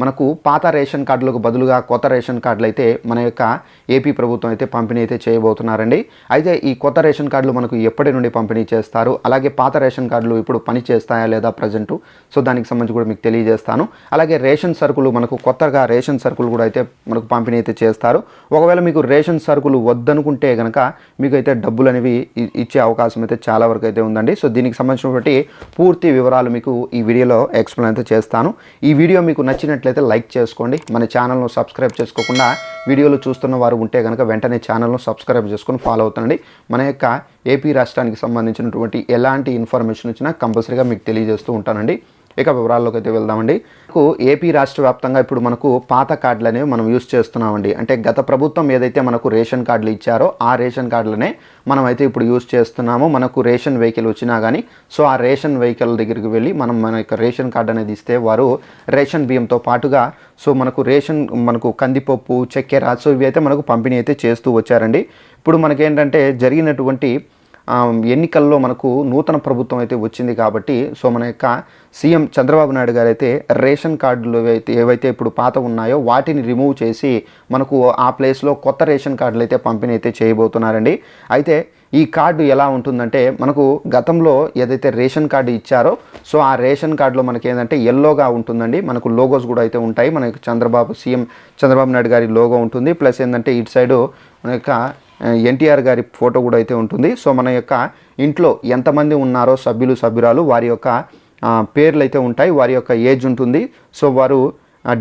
మనకు పాత రేషన్ కార్డులకు బదులుగా కొత్త రేషన్ కార్డులు అయితే మన యొక్క ఏపీ ప్రభుత్వం అయితే పంపిణీ అయితే చేయబోతున్నారండి. అయితే ఈ కొత్త రేషన్ కార్డులు మనకు ఎప్పటి నుండి పంపిణీ చేస్తారు? అలాగే పాత రేషన్ కార్డులు ఇప్పుడు పని చేస్తాయా లేదా ప్రజెంటు? సో దానికి సంబంధించి కూడా మీకు తెలియజేస్తాను. అలాగే రేషన్ సరుకులు మనకు కొత్తగా రేషన్ సరుకులు కూడా అయితే మనకు పంపిణీ అయితే చేస్తారు. ఒకవేళ మీకు రేషన్ సరుకులు వద్దనుకుంటే కనుక మీకు అయితే డబ్బులు అనేవి ఇచ్చే అవకాశం అయితే చాలా వరకు అయితే ఉందండి. సో దీనికి సంబంధించినటువంటి పూర్తి వివరాలు మీకు ఈ వీడియోలో ఎక్స్ప్లెయిన్ అయితే చేస్తాను. ఈ వీడియో మీకు నచ్చినట్లయితే లైక్ చేసుకోండి. మన ఛానల్ను సబ్స్క్రైబ్ చేసుకోకుండా వీడియోలు చూస్తున్న వారు ఉంటే కనుక వెంటనే ఛానల్ను సబ్స్క్రైబ్ చేసుకొని ఫాలో అవుతుండండి. మన యొక్క ఏపీ రాష్ట్రానికి సంబంధించినటువంటి ఎలాంటి ఇన్ఫర్మేషన్ వచ్చినా కంపల్సరీగా మీకు తెలియజేస్తూ ఉంటానండి. ఇక వివరాల్లోకి అయితే వెళ్దామండి. మనకు ఏపీ రాష్ట్ర వ్యాప్తంగా ఇప్పుడు మనకు పాత కార్డులు అనేవి మనం యూస్ చేస్తున్నామండి. అంటే గత ప్రభుత్వం ఏదైతే మనకు రేషన్ కార్డులు ఇచ్చారో ఆ రేషన్ కార్డులనే మనం అయితే ఇప్పుడు యూస్ చేస్తున్నాము. మనకు రేషన్ వెహికల్ వచ్చినా కానీ సో ఆ రేషన్ వెహికల్ దగ్గరికి వెళ్ళి మనం మన యొక్క రేషన్ కార్డు అనేది ఇస్తే వారు రేషన్ బియ్యంతో పాటుగా సో మనకు రేషన్ మనకు కందిపప్పు చక్కెర సో ఇవి అయితే మనకు పంపిణీ అయితే చేస్తూ వచ్చారండి. ఇప్పుడు మనకేంటంటే జరిగినటువంటి ఎన్నికల్లో మనకు నూతన ప్రభుత్వం అయితే వచ్చింది కాబట్టి సో మన యొక్క సీఎం చంద్రబాబు నాయుడు గారు అయితే రేషన్ కార్డులు అయితే ఏవైతే ఇప్పుడు పాత ఉన్నాయో వాటిని రిమూవ్ చేసి మనకు ఆ ప్లేస్లో కొత్త రేషన్ కార్డులు అయితే పంపిణీ అయితే చేయబోతున్నారండి. అయితే ఈ కార్డు ఎలా ఉంటుందంటే మనకు గతంలో ఏదైతే రేషన్ కార్డు ఇచ్చారో సో ఆ రేషన్ కార్డులో మనకి ఏంటంటే ఎల్లోగా ఉంటుందండి. మనకు లోగోస్ కూడా అయితే ఉంటాయి. మనకి చంద్రబాబు సీఎం చంద్రబాబు నాయుడు గారి లోగో ఉంటుంది. ప్లస్ ఏంటంటే ఇటు సైడు మన యొక్క ఎన్టీఆర్ గారి ఫోటో కూడా అయితే ఉంటుంది. సో మన యొక్క ఇంట్లో ఎంతమంది ఉన్నారో సభ్యులు సభ్యురాలు వారి యొక్క పేర్లు అయితే ఉంటాయి వారి యొక్క ఏజ్ ఉంటుంది. సో వారు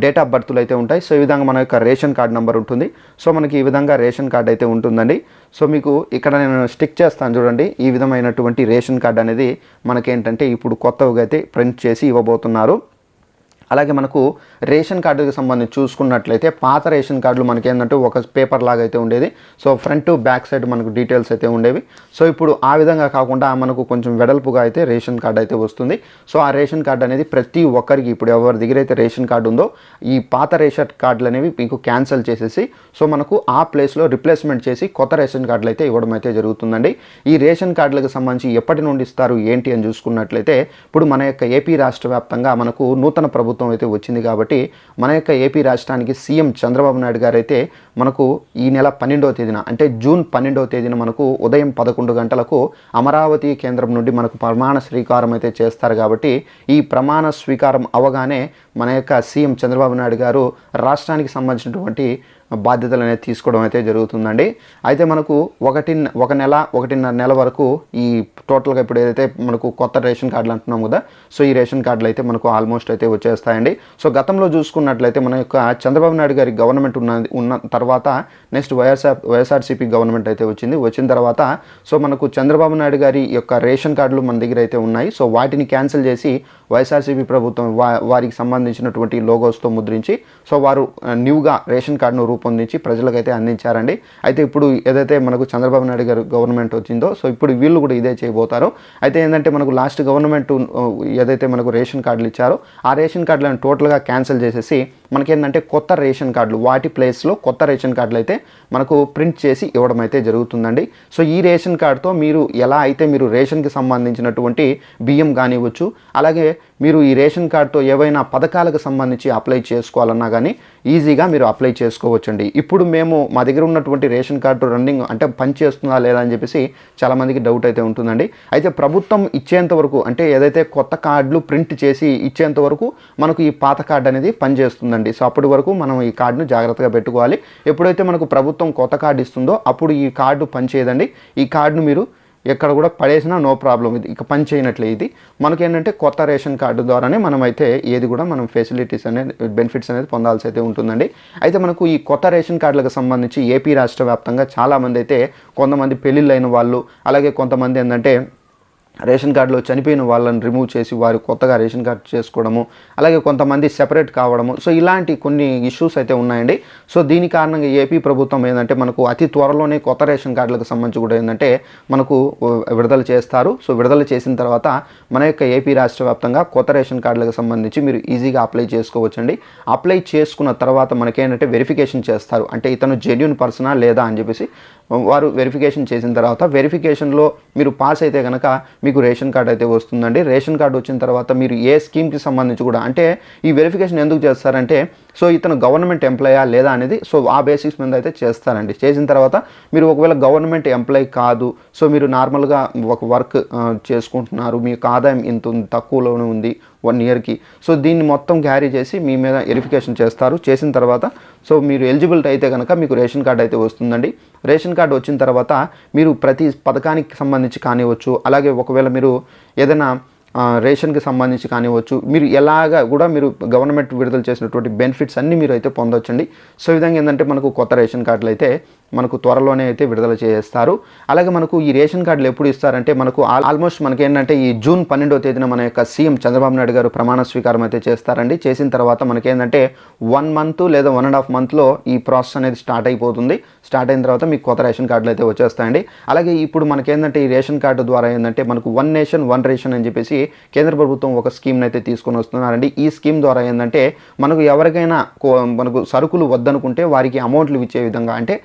డేట్ ఆఫ్ బర్త్లు అయితే ఉంటాయి. సో ఈ విధంగా మన యొక్క రేషన్ కార్డ్ నెంబర్ ఉంటుంది. సో మనకి ఈ విధంగా రేషన్ కార్డ్ అయితే ఉంటుందండి. సో మీకు ఇక్కడ నేను స్టిక్ చేస్తాను చూడండి. ఈ విధమైనటువంటి రేషన్ కార్డ్ అనేది మనకేంటంటే ఇప్పుడు కొత్తగా అయితే ప్రింట్ చేసి ఇవ్వబోతున్నారు. అలాగే మనకు రేషన్ కార్డుకి సంబంధించి చూసుకున్నట్లయితే పాత రేషన్ కార్డులు మనకి ఏంటంటే ఒక పేపర్ లాగా అయితే ఉండేది. సో ఫ్రంట్ బ్యాక్ సైడ్ మనకు డీటెయిల్స్ అయితే ఉండేవి. సో ఇప్పుడు ఆ విధంగా కాకుండా మనకు కొంచెం వెడల్పుగా అయితే రేషన్ కార్డు అయితే వస్తుంది. సో ఆ రేషన్ కార్డు అనేది ప్రతి ఒక్కరికి ఇప్పుడు ఎవరి దగ్గర అయితే రేషన్ కార్డు ఉందో ఈ పాత రేషన్ కార్డులు అనేవి మీకు క్యాన్సిల్ చేసేసి సో మనకు ఆ ప్లేస్లో రిప్లేస్మెంట్ చేసి కొత్త రేషన్ కార్డులు అయితే ఇవ్వడం అయితే జరుగుతుందండి. ఈ రేషన్ కార్డులకు సంబంధించి ఎప్పటి నుండి ఇస్తారు ఏంటి అని చూసుకున్నట్లయితే ఇప్పుడు మన యొక్క ఏపీ రాష్ట్ర వ్యాప్తంగా మనకు నూతన ప్రభుత్వం అయితే వచ్చింది కాబట్టి మన యొక్క ఏపీ రాష్ట్రానికి సీఎం చంద్రబాబు నాయుడు గారు అయితే మనకు ఈ నెల పన్నెండవ తేదీన అంటే జూన్ పన్నెండవ తేదీన మనకు ఉదయం పదకొండు గంటలకు అమరావతి కేంద్రం నుండి మనకు ప్రమాణ స్వీకారం అయితే చేస్తారు కాబట్టి ఈ ప్రమాణ స్వీకారం అవగానే మన యొక్క సీఎం చంద్రబాబు నాయుడు గారు రాష్ట్రానికి సంబంధించినటువంటి బాధ్యతలు అనేది తీసుకోవడం అయితే జరుగుతుందండి. అయితే మనకు ఒకటి ఒక నెల ఒకటిన్నర నెల వరకు ఈ టోటల్గా ఇప్పుడు ఏదైతే మనకు కొత్త రేషన్ కార్డులు అంటున్నాం కదా సో ఈ రేషన్ కార్డులు అయితే మనకు ఆల్మోస్ట్ అయితే వస్తాయండి. సో గతంలో చూసుకున్నట్లయితే మన యొక్క చంద్రబాబు నాయుడు గారి గవర్నమెంట్ ఉన్న ఉన్న తర్వాత నెక్స్ట్ వైఎస్ఆర్ వైఎస్ఆర్సీపీ గవర్నమెంట్ అయితే వచ్చింది వచ్చిన తర్వాత సో మనకు చంద్రబాబు నాయుడు గారి యొక్క రేషన్ కార్డులు మన దగ్గర అయితే ఉన్నాయి. సో వాటిని క్యాన్సిల్ చేసి వైఎస్ఆర్సీపీ ప్రభుత్వం వారికి సంబంధించినటువంటి లోగోస్తో ముద్రించి సో వారు న్యూగా రేషన్ కార్డును రూపొందించి ప్రజలకైతే అందించారండి. అయితే ఇప్పుడు ఏదైతే మనకు చంద్రబాబు నాయుడు గారు గవర్నమెంట్ వచ్చిందో సో ఇప్పుడు వీళ్ళు కూడా ఇదే చేయబోతారు. అయితే ఏంటంటే మనకు లాస్ట్ గవర్నమెంట్ ఏదైతే మనకు రేషన్ కార్డులు ఇచ్చారో ఆ రేషన్ కార్డులను టోటల్గా క్యాన్సిల్ చేసేసి మనకేంటంటే కొత్త రేషన్ కార్డులు వాటి ప్లేస్లో కొత్త రేషన్ కార్డులు అయితే మనకు ప్రింట్ చేసి ఇవ్వడం అయితే జరుగుతుందండి. సో ఈ రేషన్ కార్డుతో మీరు ఎలా అయితే మీరు రేషన్కి సంబంధించినటువంటి బియ్యం కానివ్వచ్చు అలాగే మీరు ఈ రేషన్ కార్డుతో ఏవైనా పథకాలకు సంబంధించి అప్లై చేసుకోవాలన్నా కానీ ఈజీగా మీరు అప్లై చేసుకోవచ్చండి. ఇప్పుడు మేము మా దగ్గర ఉన్నటువంటి రేషన్ కార్డు రన్నింగ్ అంటే పని చేస్తుందా లేదా అని చెప్పేసి చాలామందికి డౌట్ అయితే ఉంటుందండి. అయితే ప్రభుత్వం ఇచ్చేంత వరకు అంటే ఏదైతే కొత్త కార్డులు ప్రింట్ చేసి ఇచ్చేంత వరకు మనకు ఈ పాత కార్డు అనేది పనిచేస్తుందండి. సో అప్పటి వరకు మనం ఈ కార్డును జాగ్రత్తగా పెట్టుకోవాలి. ఎప్పుడైతే మనకు ప్రభుత్వం కొత్త కార్డు ఇస్తుందో అప్పుడు ఈ కార్డు పనిచేయదండి. ఈ కార్డును మీరు ఎక్కడ కూడా పడేసినా నో ప్రాబ్లం ఇది. ఇక పని చేయనట్లే ఇది. మనకేంటంటే కొత్త రేషన్ కార్డు ద్వారానే మనం అయితే ఏది కూడా మనం ఫెసిలిటీస్ అనేది బెనిఫిట్స్ అనేది పొందాల్సి అయితే ఉంటుందండి. అయితే మనకు ఈ కొత్త రేషన్ కార్డులకు సంబంధించి ఏపీ రాష్ట్ర వ్యాప్తంగా చాలామంది అయితే కొంతమంది పెళ్ళిళ్ళు అయిన వాళ్ళు అలాగే కొంతమంది ఏంటంటే రేషన్ కార్డులో చనిపోయిన వాళ్ళని రిమూవ్ చేసి వారు కొత్తగా రేషన్ కార్డు చేసుకోవడము అలాగే కొంతమంది సెపరేట్ కావడము. సో ఇలాంటి కొన్ని ఇష్యూస్ అయితే ఉన్నాయండి. సో దీని కారణంగా ఏపీ ప్రభుత్వం ఏంటంటే మనకు అతి త్వరలోనే కొత్త రేషన్ కార్డులకు సంబంధించి కూడా ఏంటంటే మనకు విడుదల చేస్తారు. సో విడుదల చేసిన తర్వాత మన యొక్క ఏపీ రాష్ట్ర వ్యాప్తంగా కొత్త రేషన్ కార్డులకు సంబంధించి మీరు ఈజీగా అప్లై చేసుకోవచ్చండి. అప్లై చేసుకున్న తర్వాత మనకేంటంటే వెరిఫికేషన్ చేస్తారు. అంటే ఇతను జెన్యున్ పర్సనా లేదా అని చెప్పేసి వారు వెరిఫికేషన్ చేసిన తర్వాత వెరిఫికేషన్లో మీరు పాస్ అయితే కనుక మీకు రేషన్ కార్డు అయితే వస్తుందండి. రేషన్ కార్డు వచ్చిన తర్వాత మీరు ఏ స్కీమ్కి సంబంధించి కూడా అంటే ఈ వెరిఫికేషన్ ఎందుకు చేస్తారంటే సో ఇతను గవర్నమెంట్ ఎంప్లాయా లేదా అనేది సో ఆ బేసిక్స్ మీద అయితే చేస్తారండి. చేసిన తర్వాత మీరు ఒకవేళ గవర్నమెంట్ ఎంప్లాయ్ కాదు సో మీరు నార్మల్గా ఒక వర్క్ చేసుకుంటున్నారు మీకు ఆదాయం ఇంత ఉంది, తక్కువలోనే ఉంది వన్ ఇయర్కి సో దీన్ని మొత్తం క్యారీ చేసి మీ మీద వెరిఫికేషన్ చేస్తారు. చేసిన తర్వాత సో మీరు ఎలిజిబిలిటీ అయితే కనుక మీకు రేషన్ కార్డు అయితే వస్తుందండి. రేషన్ కార్డు వచ్చిన తర్వాత మీరు ప్రతి పథకానికి సంబంధించి కానివ్వచ్చు అలాగే ఒకవేళ మీరు ఏదైనా రేషన్కి సంబంధించి కానివ్వచ్చు మీరు ఎలాగా కూడా మీరు గవర్నమెంట్ విడుదల చేసినటువంటి బెనిఫిట్స్ అన్నీ మీరు అయితే పొందొచ్చండి. సో విధంగా ఏంటంటే మనకు కొత్త రేషన్ కార్డులు అయితే మనకు త్వరలోనే అయితే విడుదల చేస్తారు. అలాగే మనకు ఈ రేషన్ కార్డులు ఎప్పుడు ఇస్తారంటే మనకు ఆల్మోస్ట్ మనకి ఏంటంటే ఈ జూన్ పన్నెండో తేదీన మన యొక్క సీఎం చంద్రబాబు నాయుడు గారు ప్రమాణ స్వీకారం అయితే చేస్తారండి. చేసిన తర్వాత మనకేంటంటే వన్ మంత్ లేదా వన్ అండ్ హాఫ్ మంత్లో ఈ ప్రాసెస్ అనేది స్టార్ట్ అయిపోతుంది. స్టార్ట్ అయిన తర్వాత మీకు కొత్త రేషన్ కార్డులు అయితే వచ్చేస్తాయండి. అలాగే ఇప్పుడు మనకేంటంటే ఈ రేషన్ కార్డు ద్వారా ఏంటంటే మనకు వన్ నేషన్ వన్ రేషన్ అని చెప్పేసి కేంద్ర ప్రభుత్వం ఒక స్కీమ్ని అయితే తీసుకొని వస్తున్నారండి. ఈ స్కీమ్ ద్వారా ఏంటంటే మనకు ఎవరికైనా కో- మనకు సరుకులు వద్దనుకుంటే వారికి అమౌంట్లు ఇచ్చే విధంగా అంటే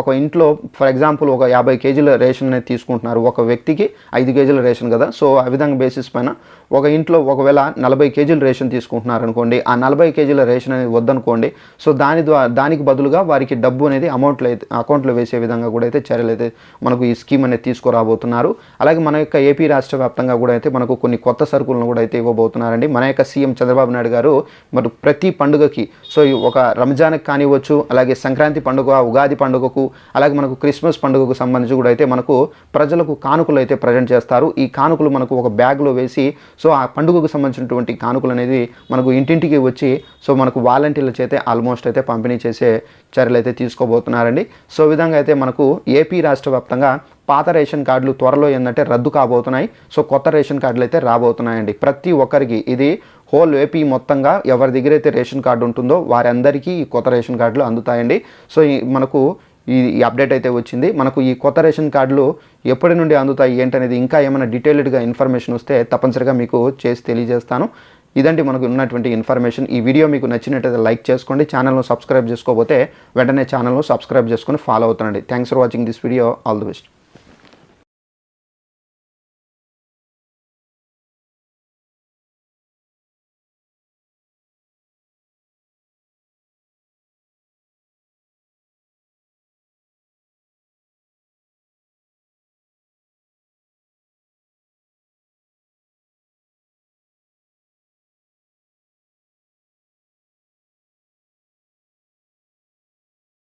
ఒక ఇంట్లో ఫర్ ఎగ్జాంపుల్ ఒక యాభై కేజీల రేషన్ అనేది తీసుకుంటున్నారు. ఒక వ్యక్తికి ఐదు కేజీల రేషన్ కదా. సో ఆ విధంగా బేసిస్ పైన ఒక ఇంట్లో ఒకవేళ నలభై కేజీల రేషన్ తీసుకుంటున్నారు అనుకోండి ఆ నలభై కేజీల రేషన్ అనేది వద్దనుకోండి సో దాని ద్వారా దానికి బదులుగా వారికి డబ్బు అనేది అమౌంట్లో అయితే అకౌంట్లో వేసే విధంగా కూడా అయితే చర్యలు అయితే మనకు ఈ స్కీమ్ అనేది తీసుకురాబోతున్నారు. అలాగే మన యొక్క ఏపీ రాష్ట్ర వ్యాప్తంగా కూడా అయితే మనకు కొన్ని కొత్త సరుకులను కూడా అయితే ఇవ్వబోతున్నారండి. మన యొక్క సీఎం చంద్రబాబు నాయుడు గారు మరి ప్రతి పండుగకి సో ఈ ఒక రంజాన్కి కానివ్వచ్చు అలాగే సంక్రాంతి పండుగ ఉగాది పండుగ పండుగకు అలాగే మనకు క్రిస్మస్ పండుగకు సంబంధించి కూడా అయితే మనకు ప్రజలకు కానుకలు అయితే ప్రజెంట్ చేస్తారు. ఈ కానుకలు మనకు ఒక బ్యాగ్లో వేసి సో ఆ పండుగకు సంబంధించినటువంటి కానుకలు అనేది మనకు ఇంటింటికి వచ్చి సో మనకు వాలంటీర్ల చేతే ఆల్మోస్ట్ అయితే పంపిణీ చేసే చర్యలు అయితే తీసుకోబోతున్నారండి. సో విధంగా అయితే మనకు ఏపీ రాష్ట్ర వ్యాప్తంగా పాత రేషన్ కార్డులు త్వరలో ఏంటంటే రద్దు కాబోతున్నాయి. సో కొత్త రేషన్ కార్డులు అయితే రాబోతున్నాయండి. ప్రతి ఒక్కరికి ఇది హోల్ ఏపీ మొత్తంగా ఎవరి దగ్గర అయితే రేషన్ కార్డు ఉంటుందో వారందరికీ ఈ కొత్త రేషన్ కార్డులు అందుతాయండి. సో ఈ మనకు ఈ అప్డేట్ అయితే వచ్చింది. మనకు ఈ కొత్త రేషన్ కార్డులు ఎప్పటి నుండి అందుతాయి ఏంటనేది ఇంకా ఏమైనా డీటెయిల్డ్గా ఇన్ఫర్మేషన్ వస్తే తప్పనిసరిగా మీకు చేసి తెలియజేస్తాను. ఇదండి మనకు ఉన్నటువంటి ఇన్ఫర్మేషన్ ఈ వీడియో మీకు నచ్చినట్టయితే లైక్ చేసుకోండి. ఛానల్ను సబ్స్క్రైబ్ చేసుకోకపోతే వెంటనే ఛానల్ను సబ్స్క్రైబ్ చేసుకొని follow అవుతుండండి. Thanks for watching this video all the best